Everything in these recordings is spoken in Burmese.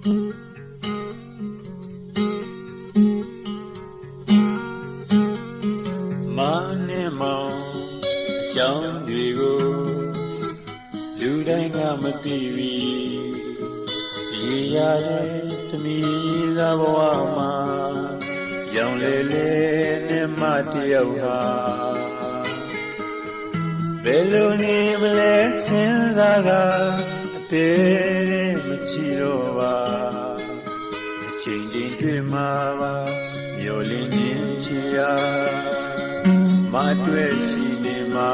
မာနဲ့မောင်အကြောင်းတွေကိုလူတိုင်းကမသိပြီရေရတဲ့တမီးသာဘဝမှာရောင်လေလေနဲ့မတယောက်ဟာဘယ်လိုနေမလဲစဉ်းစားကအသေးတဲ့မချီတော့ပါအ ချိန်ချင်းတွေ့မှာပါမျောလင်းခြင်းချီရာမတွေ့ရှိနေမှာ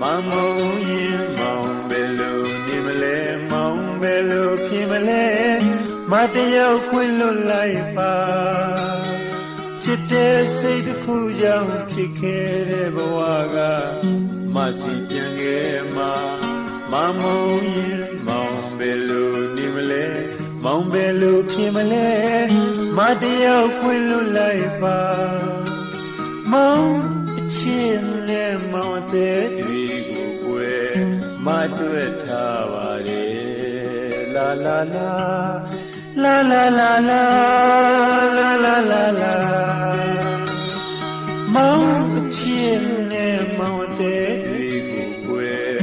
မမုံရင်မောင်ဘယ်လိုနေမလဲမောင်ဘယ်လိုဖြစ်မလဲမတယောက်ခွင့်လွတ်လိုက်ပါချစ်တဲ့စိတ်တစ်ခုကြောင့်ဖြစ်ခဲ့တဲ့ဘဝကမစီပြန်ခဲ့မှာမမုံရင်မောင်ဘယ်လိုနေမလဲ မောင်ဘယ်လိုဖြစ်မလဲမတယောက်ခွင့်လွတ်လိုက်ပါမောင်အချစ်နဲ့မောင်တဲ့တွေကိုကွယ်မတွေ့ထားပါတယ်လာလာလာလာလာလာလာလာလာလာလာမောင်အချစ်နဲ့မောင်တဲ့တွေကိုကွယ်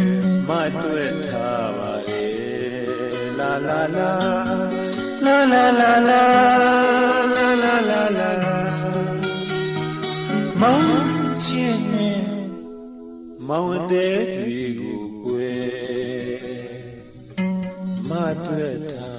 မတွေ့ထားပါတယ် လာလာလာလာလာလာလာလာလာလာလာမောင်ချစ်နဲ့မောင်တဲ့တွေကိုကွယ်မတွေ့ထား